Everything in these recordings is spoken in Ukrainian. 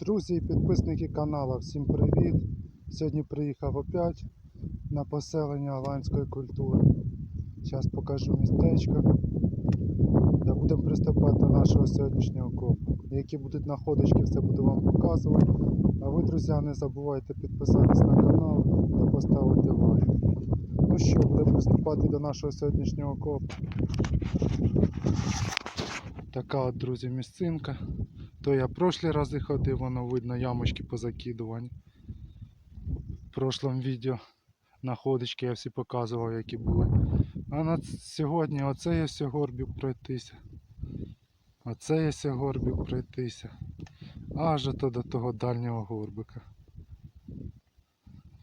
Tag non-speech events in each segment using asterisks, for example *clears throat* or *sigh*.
Друзі і підписники каналу, всім привіт! Сьогодні приїхав опять на поселення аланської культури. Зараз покажу містечко. Та будемо приступати до нашого сьогоднішнього копу. Які будуть находочки, все буду вам показувати. А ви, друзі, не забувайте підписатись на канал та поставити лайк. Ну що, будемо приступати до нашого сьогоднішнього копу. Така от, друзі, місцинка. То я прошлі рази ходив, воно видно ямочки позакидувані. В прошлому відео находочки я всі показував, які були. А на сьогодні оце є все горбик пройтися. Оце є горбик пройтися. Аж ото до того дальнього горбика.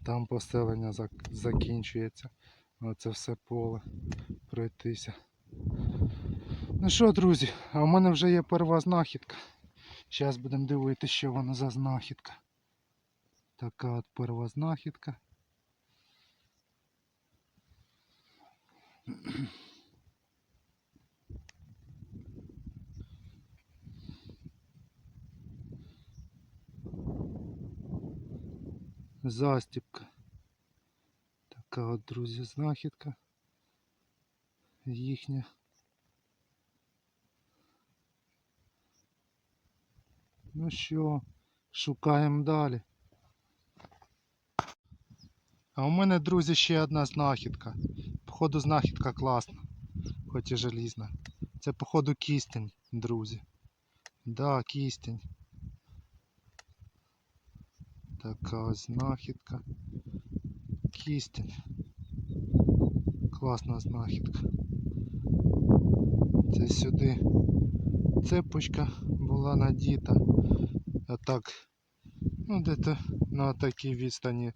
Там поселення зак- закінчується. Оце все поле пройтися. Ну що, друзі, а в мене вже є перша знахідка. Зараз будемо дивитися, що воно за знахідка. Така от перша знахідка. Застіпка. Така от, друзі, знахідка. Їхня. Ну що, шукаємо далі. А у мене, друзі, ще одна знахідка. Походу, знахідка класна, хоч і желізна. Це, походу, кістень, друзі. Да, кістень. Така ось знахідка. Кістень. Класна знахідка. Це сюди цепочка була надіта. А так, ну де-то на такій відстані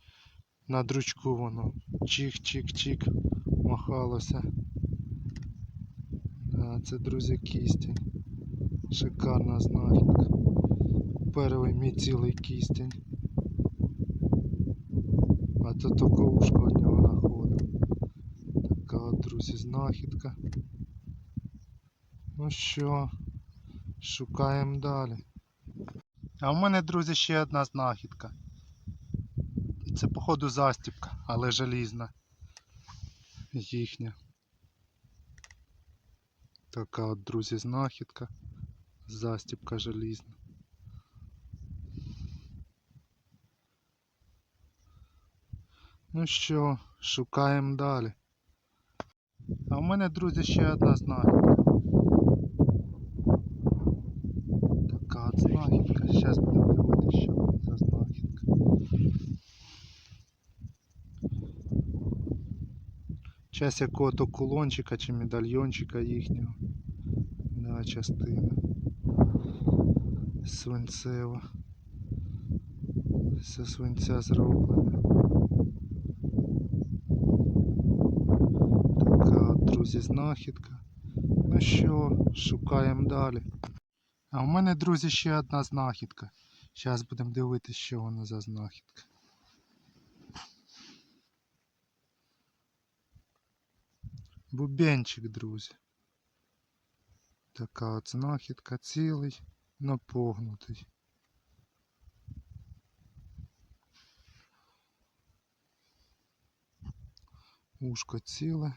на дручку воно чик-чик-чик махалося. Да, це, друзі, кістень. Шикарна знахідка. Перший мій цілий кістень. А то тільки ушко від нього находив. Така друзі, знахідка. Ну що, шукаємо далі. А в мене, друзі, ще одна знахідка. Це, походу, застіпка, але желізна. Їхня. Така от, друзі, знахідка. Застіпка желізна. Ну що, шукаємо далі. А в мене, друзі, ще одна знахідка. Така от знахідка. Зараз будемо дивитися, що це за знахідка. Час якого-то кулончика чи медальйончика їхнього. Да, частина. Свинцева. Все свинця зроблене. Така, друзі, знахідка. Ну що, шукаємо далі. А в мене, друзі, ще одна знахідка. Зараз будемо дивитися, що вона за знахідка. Бубенчик, друзі. Така от знахідка цілий, но погнутий. Ушко ціле,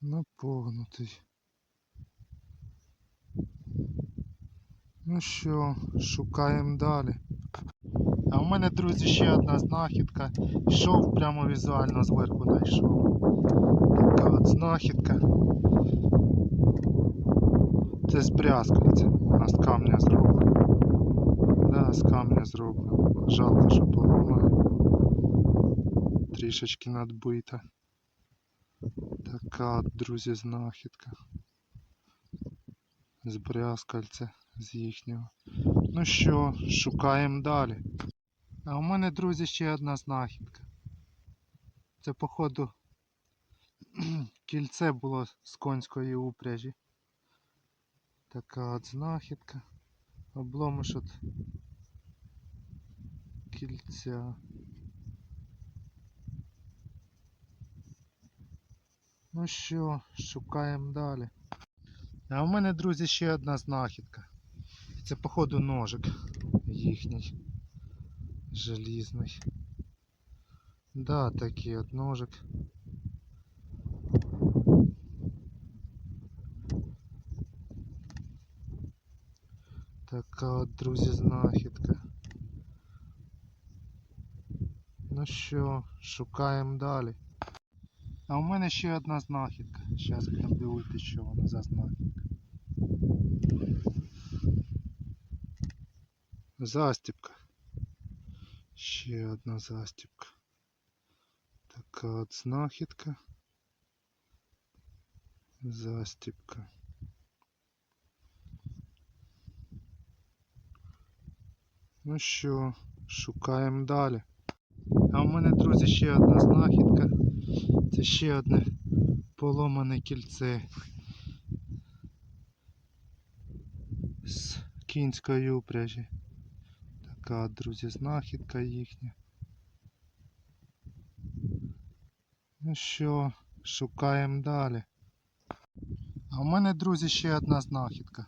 но погнутий. Ну що, шукаємо далі. А в мене, друзі, ще одна знахідка. Йшов прямо візуально зверху знайшов. Така от знахідка. Це з. Вона з камня зроблена. Да, з камня зроблена. Жалко, що поламана. Трішечки надбита. Така от, друзі, знахідка. З з їхнього. Ну що, шукаємо далі. А у мене, друзі, ще одна знахідка. Це, походу, *clears throat* кільце було з конської упряжі. Така от знахідка. Обломиш от кільця. Ну що, шукаємо далі. А у мене, друзі, ще одна знахідка. Це, походу, ножик. їхній желізний. Да, такий от ножик. Така от, друзі, знахідка. Ну що, шукаємо далі. А у мене ще одна знахідка. Зараз будемо дивитися, що вона за знахідка. Застіпка. Ще одна застіпка. Така от знахідка. Застіпка. Ну що, шукаємо далі. А у мене, друзі, ще одна знахідка. Це ще одне поломане кільце з кінської упряжі. Така, друзі, знахідка їхня. Ну що, шукаємо далі. А у мене, друзі, ще одна знахідка.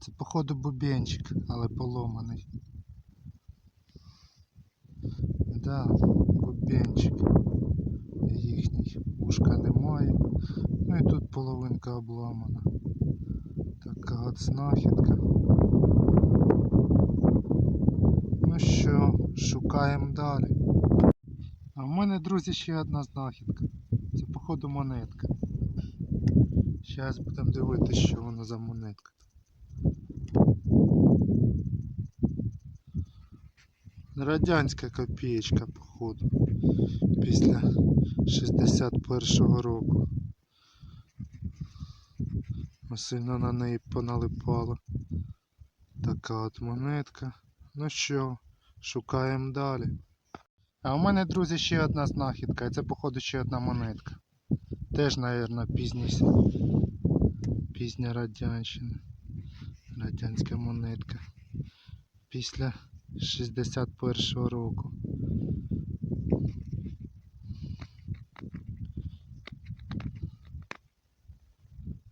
Це, походу, бубенчик, але поломаний. Да, бубенчик їхній. Ушка немає. Ну і тут половинка обламана. Така от знахідка. Ну що, шукаємо далі. А в мене, друзі, ще одна знахідка. Це, походу, монетка. Зараз будемо дивитися, що вона за монетка. Радянська копієчка, походу. Після 61-го року. Сильно на неї поналипало. Така от монетка. Ну що, шукаємо далі. А у мене, друзі, ще одна знахідка. І це, походу, ще одна монетка. Теж, мабуть, пізній, пізня радянщина. Радянська монетка. Після 61-го року.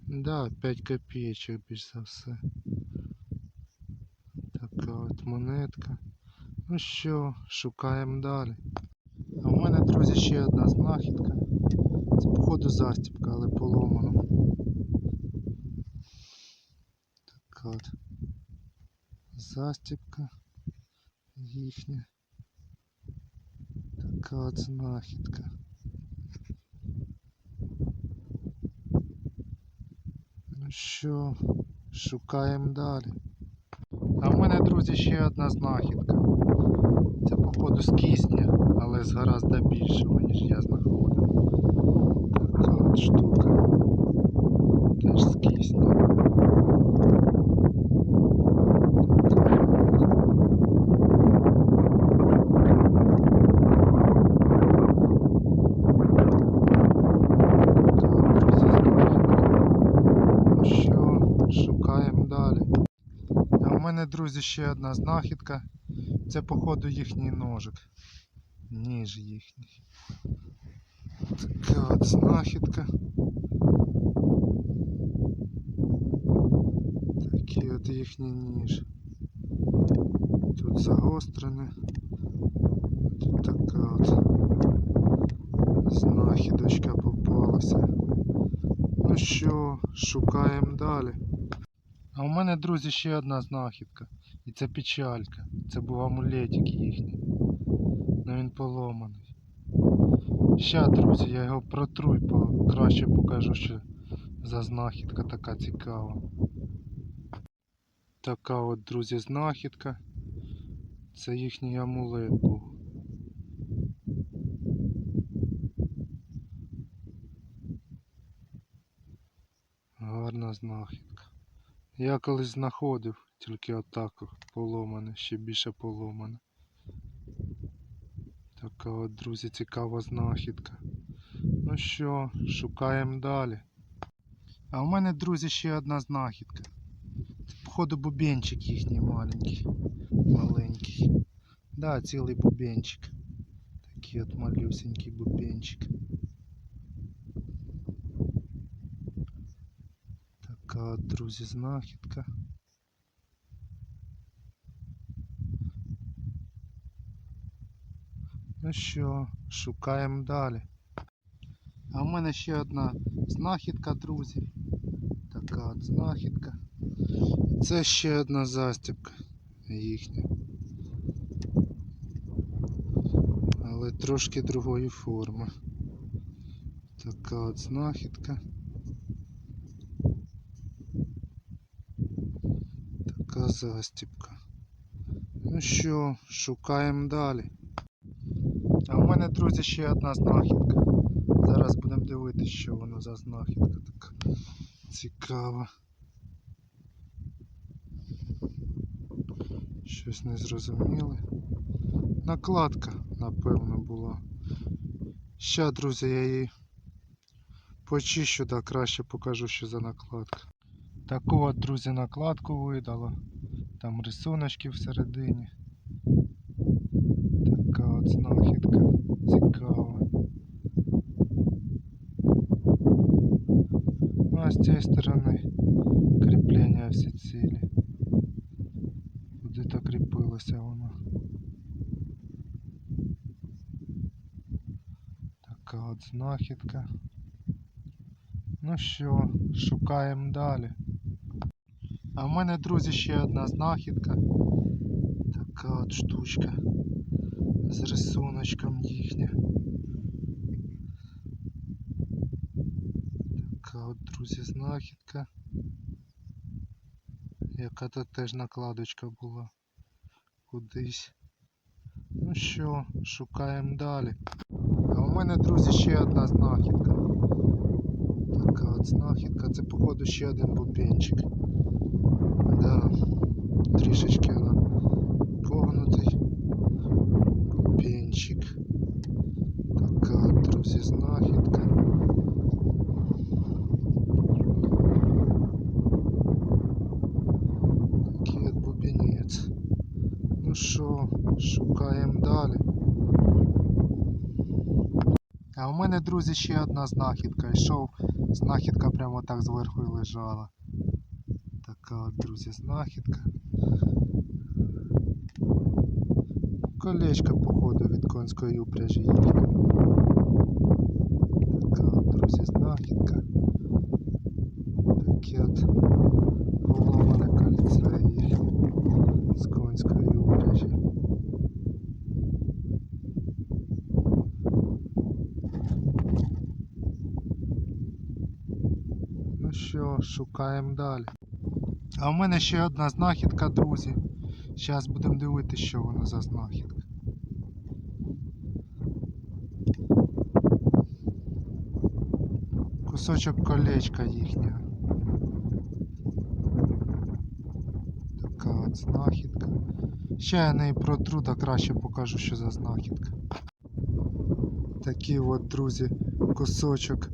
Да, 5 копеечок більш за все. Така от монетка. Ну що, шукаємо далі. А у мене, друзі, ще одна знахідка. Це походу застіпка, але поломана. Така от застіпка їхня. Така от знахідка. Ну що, шукаємо далі. А в мене, друзі, ще одна знахідка. Це походу з кисня, але з гораздо більшого, ніж я знаходив. Така от штука. Теж з кисня. Така от. Так, друзі, знахідка. Ну що, шукаємо далі. А у мене, друзі, ще одна знахідка. Це, походу, їхній ножик. Ніж їхній. Така от знахідка. Такий от їхній ніж. Тут загострене. Тут така от знахідочка попалася. Ну що, шукаємо далі. А у мене, друзі, ще одна знахідка. І це печалька. Це був амулетик їхній. Ну він поломаний. Ща, друзі, я його протру і по... краще покажу, що за знахідка така цікава. Така от, друзі, знахідка. Це їхній амулет був. Гарна знахідка. Я колись знаходив, тільки отак поломане, ще більше поломане. Така от, друзі, цікава знахідка. Ну що, шукаємо далі. А у мене, друзі, ще одна знахідка. Походу, бубенчик їхній маленький. Маленький. Да, цілий бубенчик. Такий от малюсенький бубенчик. Така от, друзі, знахідка. Ну що, шукаємо далі. А в мене ще одна знахідка, друзі. Така от знахідка. Це ще одна застібка їхня. Але трошки другої форми. Така от знахідка. Така застібка. Ну що, шукаємо далі. Мене, друзі, ще одна знахідка. Зараз будемо дивитися, що воно за знахідка така цікава. Щось незрозуміле. Накладка, напевно, була. Ще, друзі, я її почищу, да краще покажу, що за накладка. Таку от, друзі, накладку видало. Там рисуночки всередині. Така от знахідка цікава. Ну а з цієї сторони кріплення всі цілі. Кріпилося воно. Така от знахідка. Ну що, шукаємо далі. А в мене, друзі, ще одна знахідка. Така от штучка. З рисуночком їхня. Така от, друзі, знахідка. Яка тут теж накладочка була. Кудись. Ну що, шукаємо далі. А у мене, друзі, ще одна знахідка. Така от знахідка. Це, походу, ще один бубенчик. Да, трішечки вона погнутий бубенчик. Така, от, друзі, знахідка. Такий от бубенець. Ну що, шукаємо далі. А у мене, друзі, ще одна знахідка. Йшов, знахідка прямо так зверху і лежала. Така от, друзі, знахідка. Колечко, походу, від конської упряжі їхньої. Така от, друзі, знахідка. Таке от поломане кольце їхнє з конської упряжі. Ну що, шукаємо далі. А в мене ще одна знахідка, друзі. Зараз будемо дивитися, що воно за знахідка. Кусочок колечка їхнього. Така от знахідка. Ще я неї протру, та краще покажу, що за знахідка. Такий от, друзі, кусочок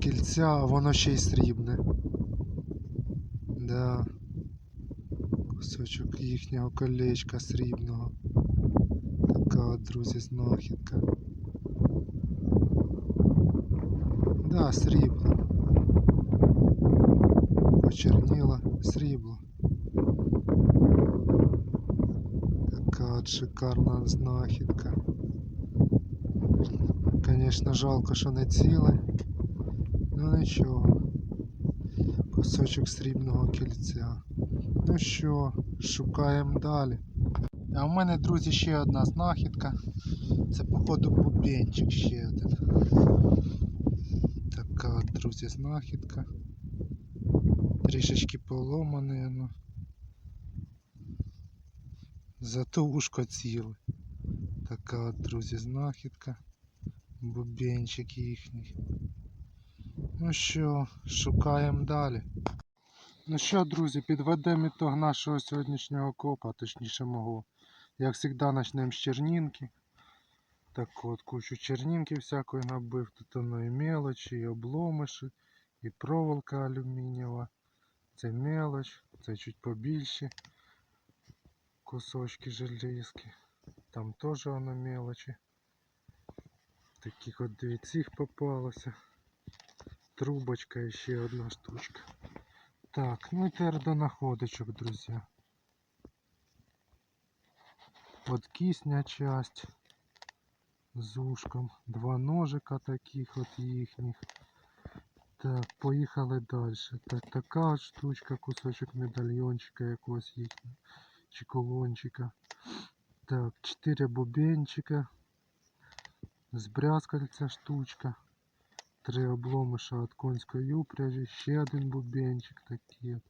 кільця, а воно ще й срібне. Да. Кусочок їхнього колечка срібного. Така от, друзі, знахідка. Да, срібло. Почерніло срібло. Така от шикарна знахідка. Звісно, жалко, що не ціле. Ну нічого. Кусочок срібного кільця. Ну що, шукаємо далі. А в мене, друзі, ще одна знахідка. Це, походу, бубенчик ще один. Така, друзі, знахідка. Трішечки поломане, ну. Зато ушко ціле. Така, друзі, знахідка. Бубенчик їхній. Ну що, шукаємо далі. Ну що, друзі, підведемо ітог нашого сьогоднішнього копа, точніше мого. Як завжди, почнемо з чернінки. Так от, кучу чернінки всякої набив. Тут воно і мелочі, і обломиші, і проволока алюмінієва. Це мелоч, це чуть побільші кусочки железки. Там теж воно мелочі. Таких от дві цих попалося. Трубочка і ще одна штучка. Так, ну і тепер до находочок, друзі. От кисня часть. з ушком. Два ножика таких от їхніх. Так, поїхали далі. Так, така от штучка, кусочок медальйончика якогось їхнього. Чи колончика. Так, 4 бубенчика. З брязкальця штучка. Три обломиша від конської упряжі. Ще один бубенчик такий. от.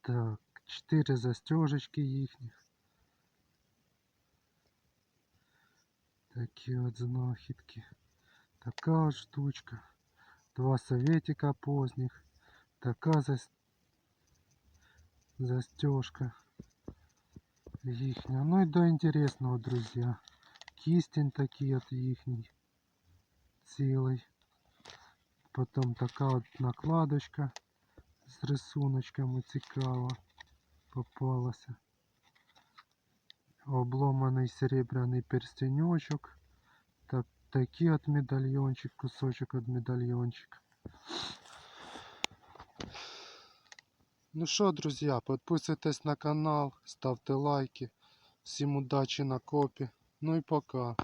Так, 4 застежечки їхніх. Такі от знахідки. Така от штучка. Два советика поздних. Така зас... застежка їхня. Ну і до інтересного, друзі. Кистень такий от їхній. Цілий. Потім така от накладочка з рисуночками цікава попалася. Обломаний серебряний перстенечок. Так, такий от медальйончик, кусочок от медальйончика. Ну що, друзі, підписуйтесь на канал, ставте лайки. Всім удачі на копі. Ну і пока.